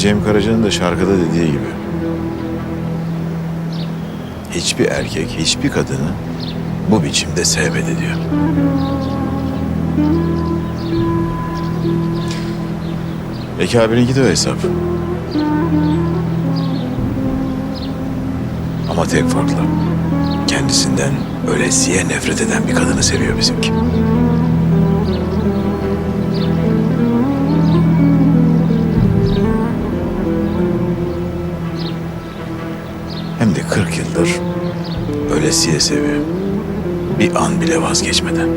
Cem Karaca'nın da şarkıda dediği gibi. Hiçbir erkek, hiçbir kadını bu biçimde sevmedi diyor. Peki abininki de o hesap. Ama tek farklı. Kendisinden ölesiye nefret eden bir kadını seviyor bizimki. De 40 yıldır ölesiye seviyor. Bir an bile vazgeçmeden.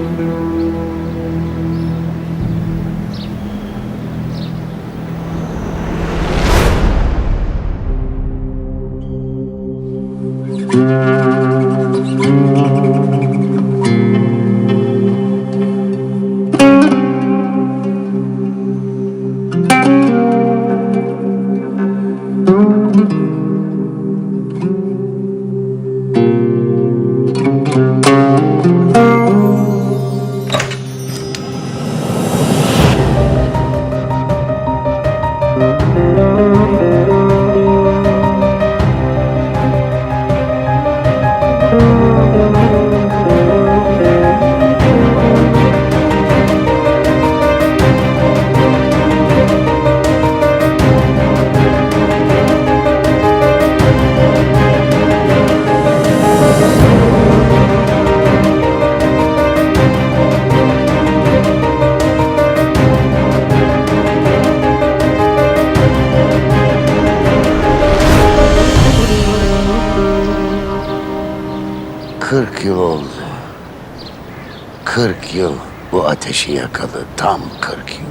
Ateşi yakalı. Tam kırk yıl.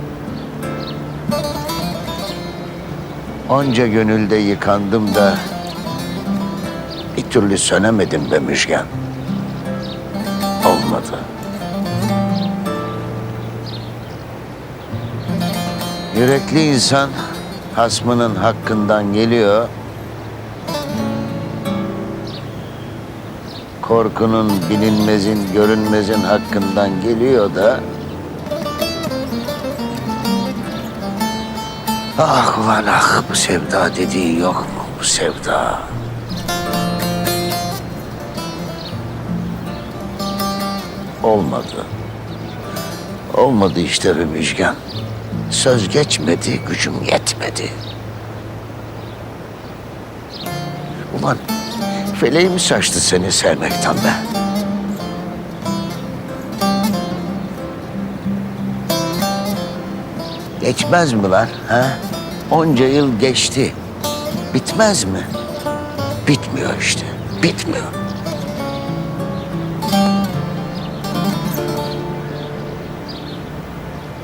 Onca gönülde yıkandım da bir türlü sönemedim be Müjgan. Olmadı. Yürekli insan hasmının hakkından geliyor. Korkunun bilinmezin, görünmezin hakkından geliyor da... Ah ulan ah bu sevda dediği yok mu bu sevda? Olmadı. Olmadı işte be Müjgan. Söz geçmedi, gücüm yetmedi. Ulan feleğim saçtı seni sevmekten be. Geçmez mi lan ha? Onca yıl geçti. Bitmez mi? Bitmiyor işte. Bitmiyor.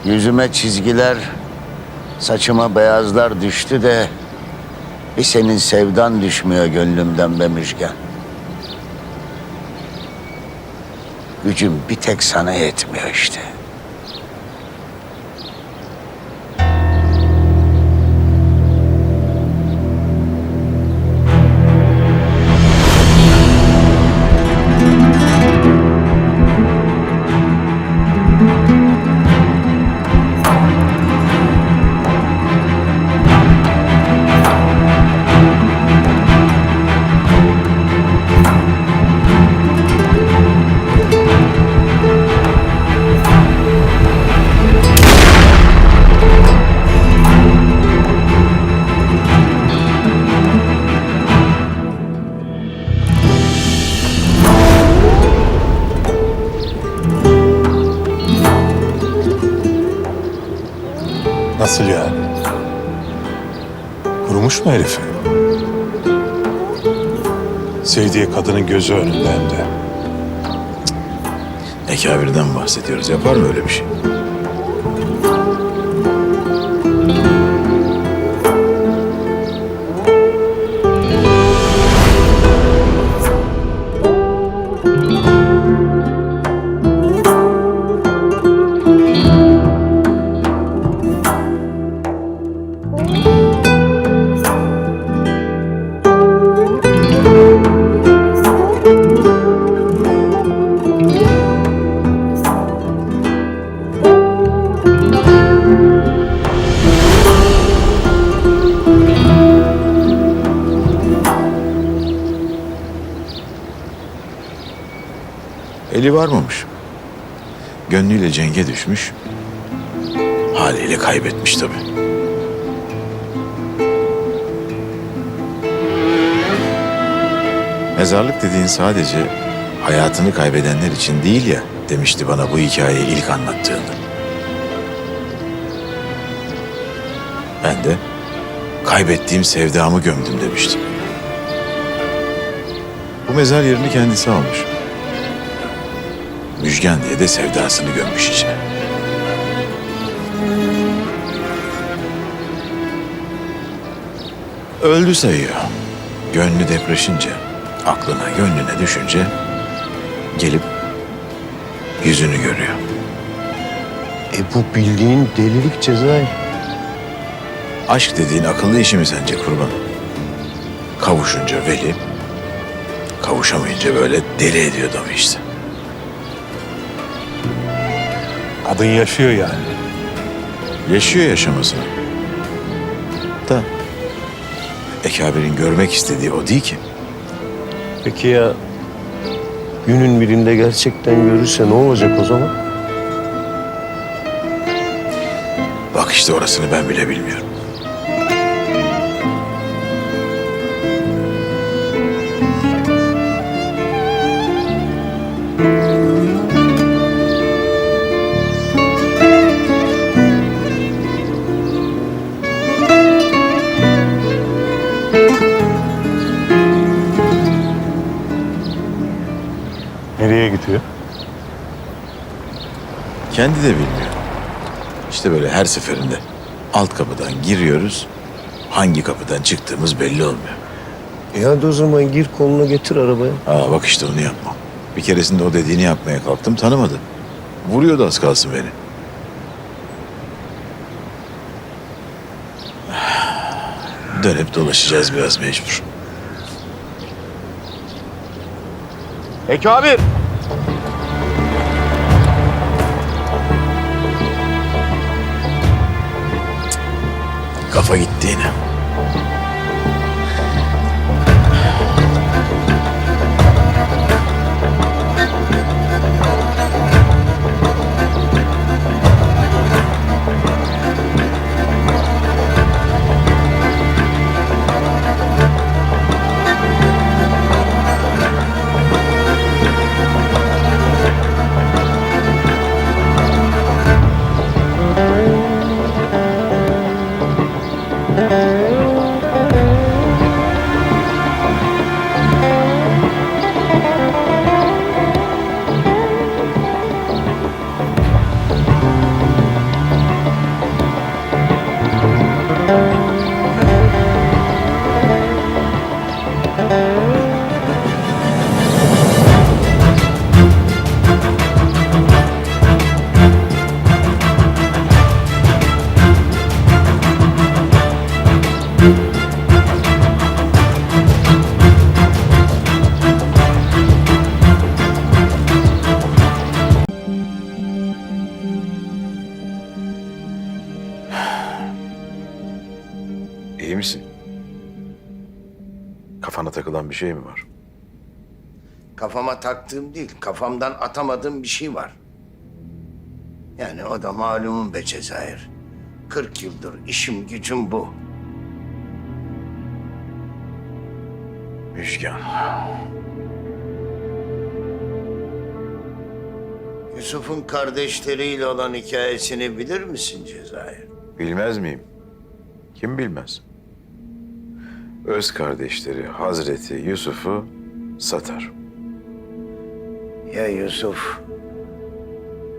Yüzüme çizgiler, saçıma beyazlar düştü de bir senin sevdan düşmüyor gönlümden be Müjgan. Gücüm bir tek sana yetmiyor işte. Nasıl yani? Kurumuş mu herifi? Sevdiği kadının gözü önünde hem de. Nekabirden bahsediyoruz. Yapar mı öyle bir şey? Eli varmamış. Gönlüyle cenge düşmüş. Haliyle kaybetmiş tabii. Mezarlık dediğin sadece hayatını kaybedenler için değil ya demişti bana bu hikayeyi ilk anlattığında. Kaybettiğim sevdamı gömdüm demiştim. Bu mezar yerini kendisi almış. Müjgan diye de sevdasını gömmüş içine. Öldü sayıyor. Gönlü depreşince, aklına gönlüne düşünce gelip yüzünü görüyor. E bu bildiğin delilik Cezayir. Aşk dediğin akıllı işi mi sence kurban? Kavuşunca veli, kavuşamayınca böyle deli ediyor adamı işte. Kadın yaşıyor yani. Yaşıyor yaşamasını. Da Ekabir'in görmek istediği o değil ki. Peki ya günün birinde gerçekten görürse ne olacak o zaman? Bak işte orasını ben bile bilmiyorum. Kendi de bilmiyor. İşte böyle her seferinde alt kapıdan giriyoruz. Hangi kapıdan çıktığımız belli olmuyor. E hadi o zaman gir koluna getir arabaya. Aa bak işte onu yapmam. Bir keresinde o dediğini yapmaya kalktım tanımadı. Vuruyordu az kalsın beni. Dönüp dolaşacağız biraz mecbur. Peki abi. Kafa gitti takılan bir şey mi var? Kafama taktığım değil, kafamdan atamadığım bir şey var. Yani o da malumun be Cezayir. 40 yıldır işim gücüm bu. Müjgan. Yusuf'un kardeşleriyle olan hikayesini bilir misin Cezayir? Bilmez miyim? Kim bilmez? Öz kardeşleri Hazreti Yusuf'u satar. Ya Yusuf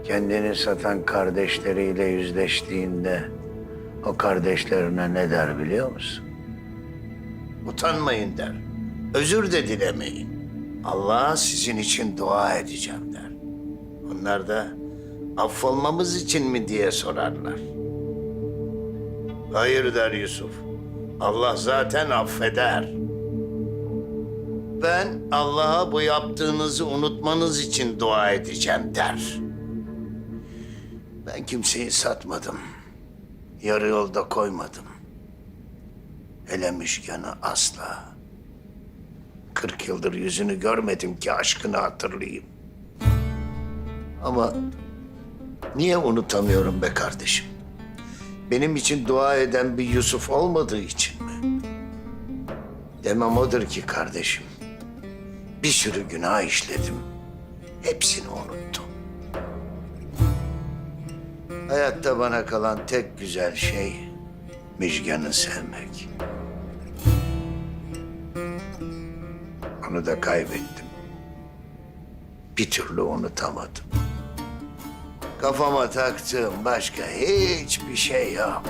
kendini satan kardeşleriyle yüzleştiğinde o kardeşlerine ne der biliyor musun? Utanmayın der. Özür de dilemeyin. Allah'a sizin için dua edeceğim der. Onlar da affolmamız için mi diye sorarlar. Hayır der Yusuf. Allah zaten affeder. Ben Allah'a bu yaptığınızı unutmanız için dua edeceğim der. Ben kimseyi satmadım. Yarı yolda koymadım. Hele Müşkan'ı asla. Kırk yıldır yüzünü görmedim ki aşkını hatırlayayım. Ama niye unutamıyorum be kardeşim? Benim için dua eden bir Yusuf olmadığı için mi? Demem odur ki kardeşim. Bir sürü günah işledim. Hepsini unuttum. Hayatta bana kalan tek güzel şey Müjgan'ı sevmek. Onu da kaybettim. Bir türlü unutamadım. Kafama taktığım başka hiçbir şey yok.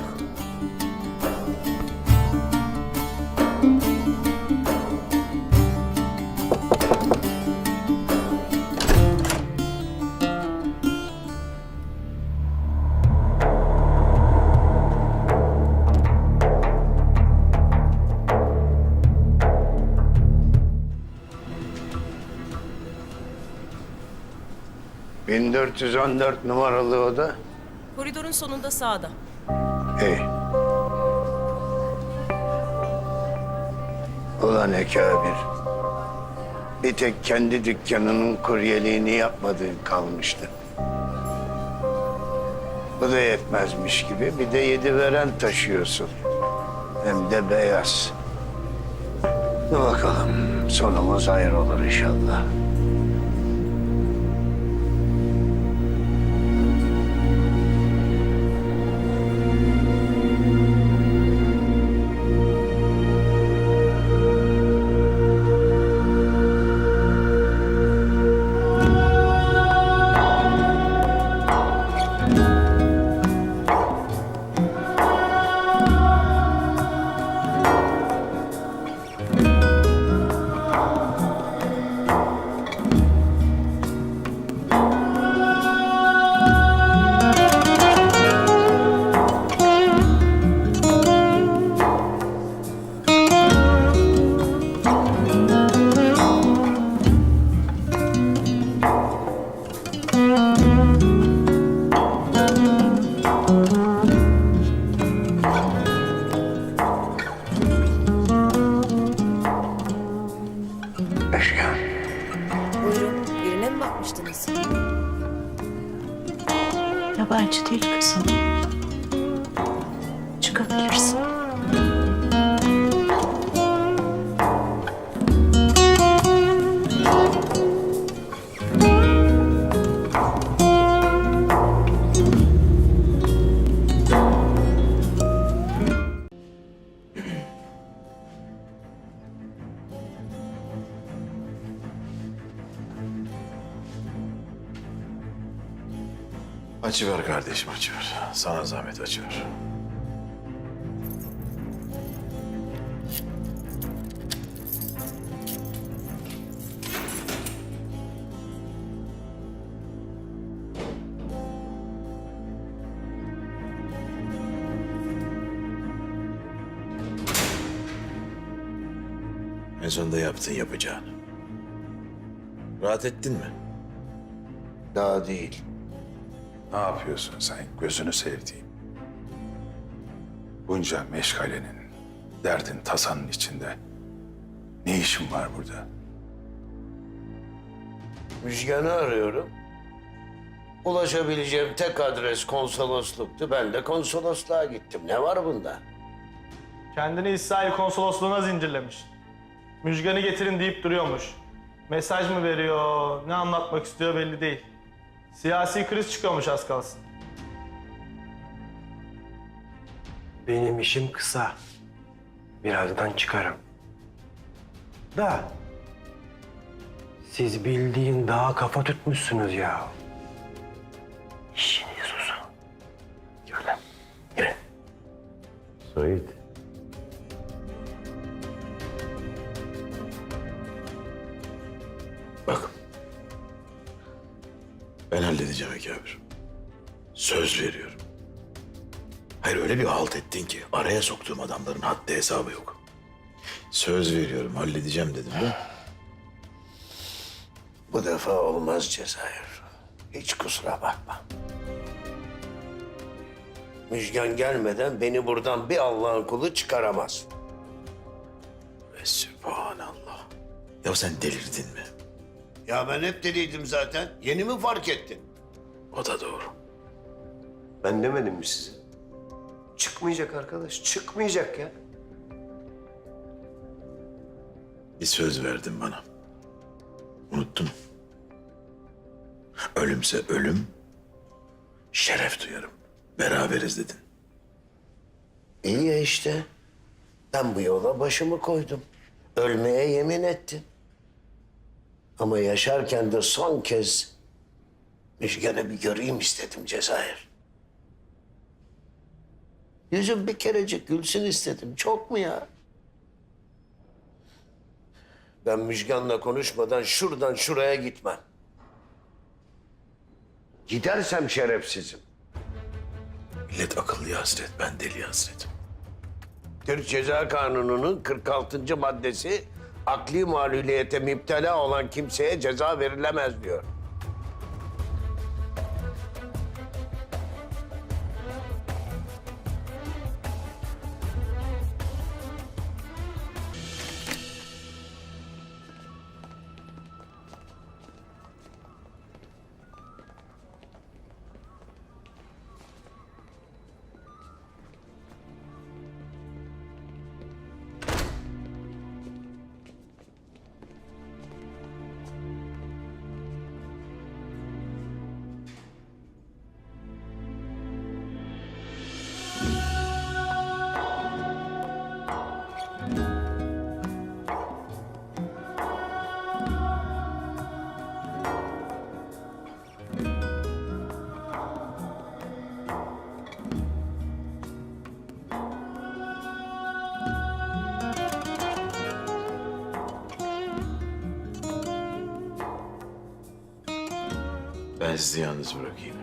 ...1414 numaralı oda. Koridorun sonunda sağda. İyi. Ulan Ekabir. Bir tek kendi dükkanının kuryeliğini yapmadığın kalmıştı. Bu da yetmezmiş gibi bir de yedi veren taşıyorsun. Hem de beyaz. Dur bakalım sonumuz hayır olur inşallah. Açıver kardeşim açıver. Sana zahmet açıver. En sonunda yaptın yapacağını. Rahat ettin mi? Daha değil. Ne yapıyorsun sen gözünü sevdiğim? Bunca meşgalenin, derdin tasanın içinde ne işin var burada? Müjgan'ı arıyorum. Ulaşabileceğim tek adres konsolosluktu. Ben de konsolosluğa gittim. Ne var bunda? Kendini İsrail konsolosluğuna zincirlemiş. Müjganı getirin deyip duruyormuş. Mesaj mı veriyor, ne anlatmak istiyor belli değil. Siyasi kriz çıkıyormuş az kalsın. Benim işim kısa. Birazdan çıkarım. Da siz bildiğin dağa kafa tutmuşsunuz ya. İşiniz uzun. Yürü lan, yürü. Sait. Ben halledeceğim Ekabir. Söz veriyorum. Hayır öyle bir halt ettin ki araya soktuğum adamların haddi hesabı yok. Söz veriyorum halledeceğim dedim de. Bu defa olmaz Cezayir. Hiç kusura bakma. Müjgan gelmeden beni buradan bir Allah'ın kulu çıkaramaz. Ve sübhanallah. Ya sen delirdin mi? Ya ben hep deliydim zaten. Yeni mi fark ettin? O da doğru. Ben demedim mi size? Çıkmayacak arkadaş, çıkmayacak ya. Bir söz verdin bana. Unuttun. mu? Ölümse ölüm, şeref duyarım. Beraberiz dedin. İyi ya işte. Ben bu yola başımı koydum. Ölmeye yemin ettim. Ama yaşarken de son kez Müjgan'ı bir göreyim istedim Cezayir. Yüzüm bir kerecik gülsün istedim. Çok mu ya? Ben Müjgan'la konuşmadan şuradan şuraya gitmem. Gidersem şerefsizim. Millet akıllı hasret, ben deli hasret. Türk Ceza Kanunu'nun 46. maddesi akli maluliyete müptela olan kimseye ceza verilemez diyor. Sizi yalnız bırakayım.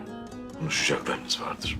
Konuşacaklarınız vardır.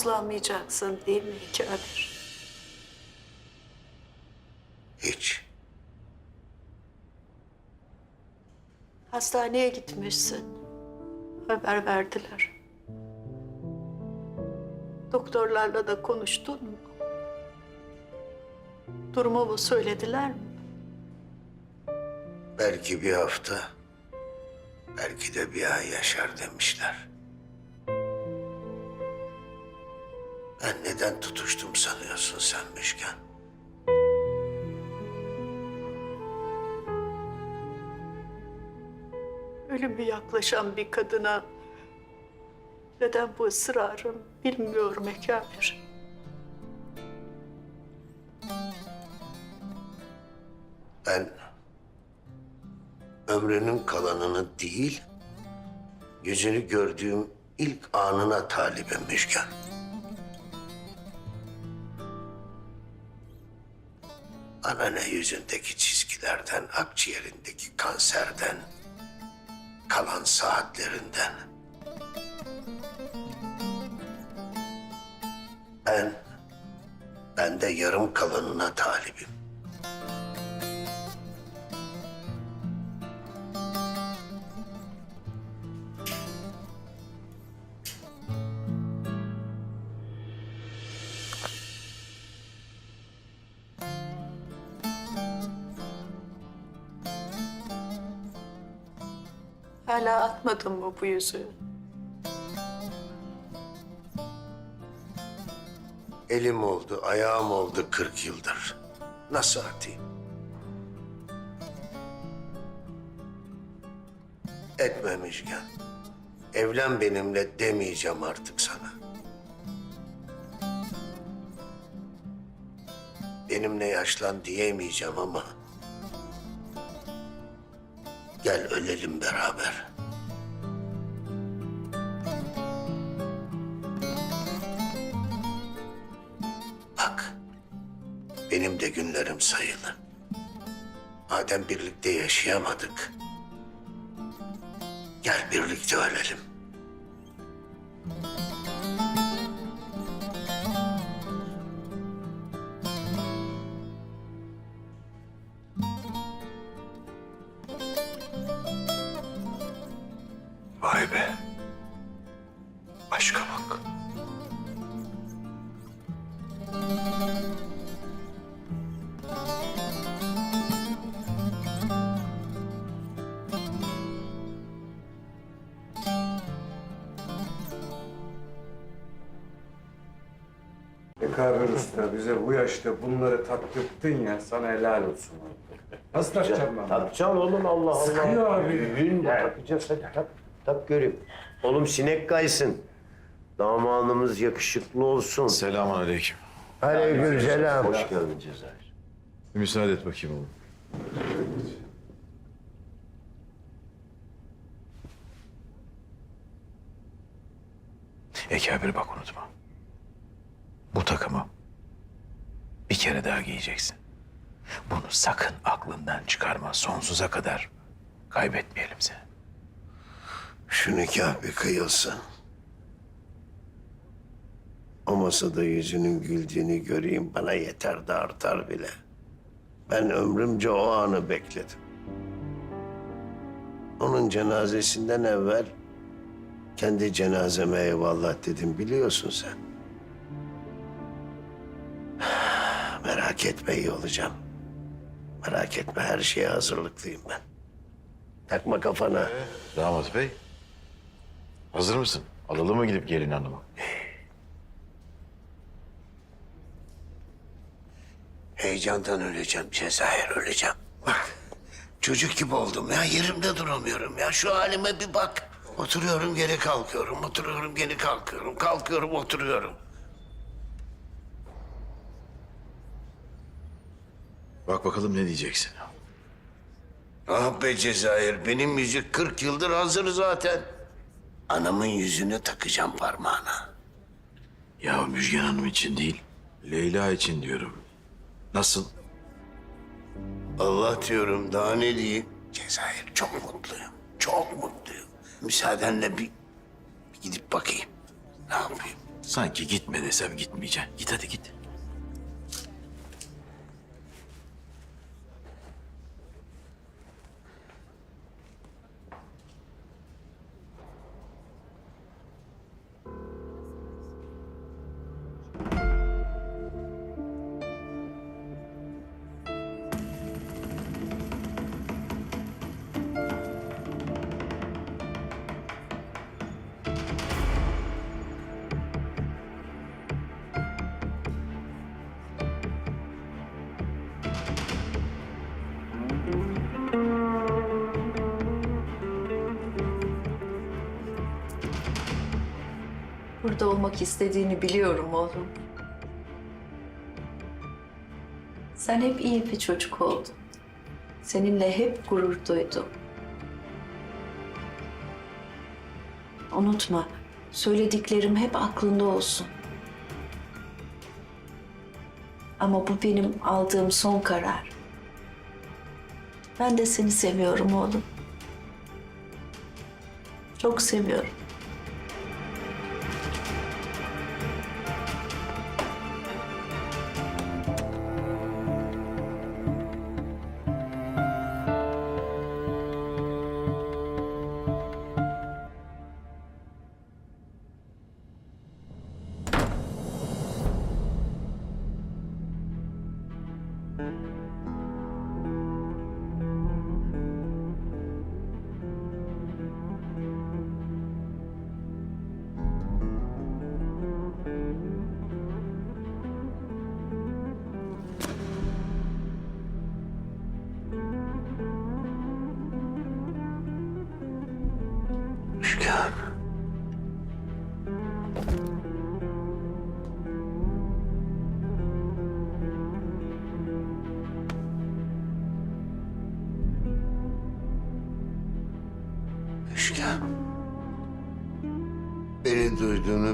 Uslanmayacaksın değil mi Kabir? Hiç. Hastaneye gitmişsin. Haber verdiler. Doktorlarla da konuştun mu? Durumumu söylediler mi? Belki bir hafta, belki de bir ay yaşar demişler. Ben neden tutuştum sanıyorsun sen Müjgan? Ölümü yaklaşan bir kadına neden bu ısrarım bilmiyorum Ekabir. Ben ömrünün kalanını değil, yüzünü gördüğüm ilk anına talibim Müjgan. Bana ne yüzündeki çizgilerden, akciğerindeki kanserden, kalan saatlerinden. Ben, ben de yarım kalanına talibim. Hala atmadın mı bu yüzüğü? Elim oldu, ayağım oldu 40 yıldır. Nasıl atayım? Etme Müjgan. Evlen benimle demeyeceğim artık sana. Benimle yaşlan diyemeyeceğim ama... Gel ölelim beraber. Benim de günlerim sayılı. Madem birlikte yaşayamadık. Gel birlikte ölelim. Yaşta bunları taktırttın ya sana helal olsun. Nasıl takacağım ben? bunu? Takacaksın oğlum Allah Allah. Sıkıyor abi. Düğün takacağız hadi tak. Tak göreyim. Oğlum sinek kaysın. Damadımız yakışıklı olsun. Selamun aleyküm. Aleykümselam. Hoş geldin Cezayir. Bir müsaade et bakayım oğlum. Ekabir bak unutma. Bu takımı kere daha giyeceksin. Bunu sakın aklından çıkarma sonsuza kadar. Kaybetmeyelim seni. Şu nikah bir kıyılsın. O masada yüzünün güldüğünü göreyim bana yeter de artar bile. Ben ömrümce o anı bekledim. Onun cenazesinden evvel kendi cenazeme eyvallah dedim biliyorsun sen. Merak etme iyi olacağım. Merak etme her şeye hazırlıklıyım ben. Takma kafana. Damat bey. Hazır mısın? Alalım mı gidip gelin hanımı? Heyecandan öleceğim Cezayir öleceğim. Bak çocuk gibi oldum ya yerimde duramıyorum ya şu halime bir bak. Oturuyorum geri kalkıyorum, oturuyorum geri kalkıyorum, kalkıyorum oturuyorum. Bak bakalım ne diyeceksin. Ah be Cezayir benim yüzük 40 yıldır hazır zaten. Anamın yüzünü takacağım parmağına. Ya Müjgan Hanım için değil, Leyla için diyorum. Nasıl? Allah diyorum daha ne diyeyim. Cezayir çok mutluyum, çok mutluyum. Müsaadenle bir, bir gidip bakayım. Ne yapayım? Sanki gitme desem gitmeyeceksin. Git hadi git. Olmak istediğini biliyorum oğlum. Sen hep iyi bir çocuk oldun. Seninle hep gurur duydum. Unutma, söylediklerim hep aklında olsun. Ama bu benim aldığım son karar. Ben de seni seviyorum oğlum. Çok seviyorum.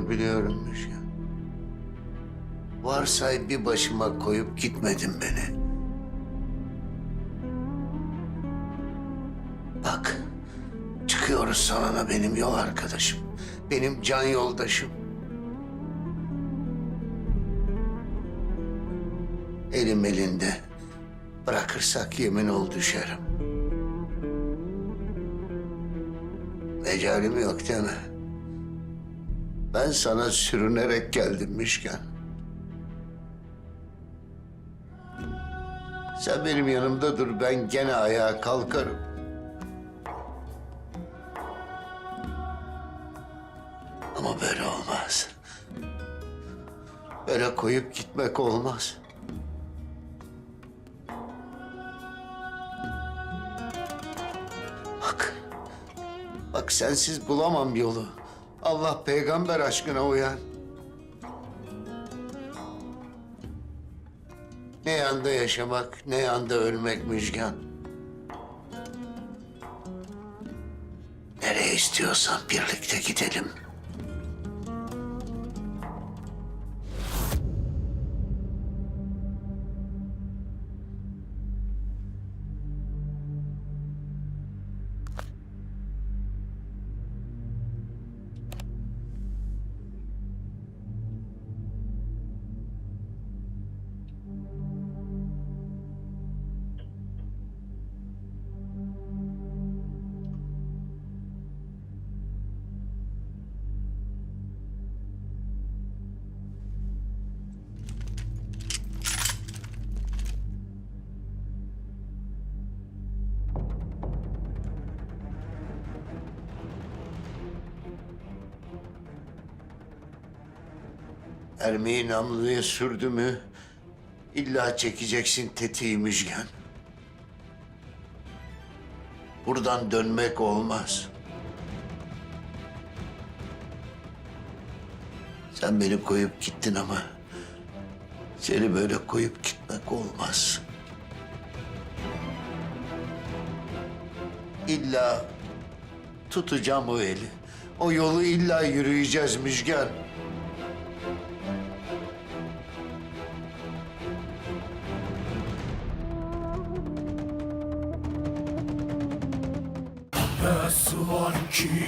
Dur biliyorum Müşka. Varsay bir başıma koyup gitmedin beni. Bak, çıkıyoruz sana benim yol arkadaşım. Benim can yoldaşım. Elim elinde. Bırakırsak yemin ol düşerim. Mecalim yok değil mi? Ben sana sürünerek geldim Mişken. Sen benim yanımda dur, ben gene ayağa kalkarım. Ama böyle olmaz. Böyle koyup gitmek olmaz. Bak, bak sensiz bulamam yolu. Allah peygamber aşkına uyan. Ne yanda yaşamak, ne yanda ölmek Müjgan. Nereye istiyorsan birlikte gidelim. Ermeği namluya sürdü mü... ...illa çekeceksin tetiği Müjgan. Buradan dönmek olmaz. Sen beni koyup gittin ama... ...seni böyle koyup gitmek olmaz. İlla tutacağım o eli. O yolu illa yürüyeceğiz Müjgan.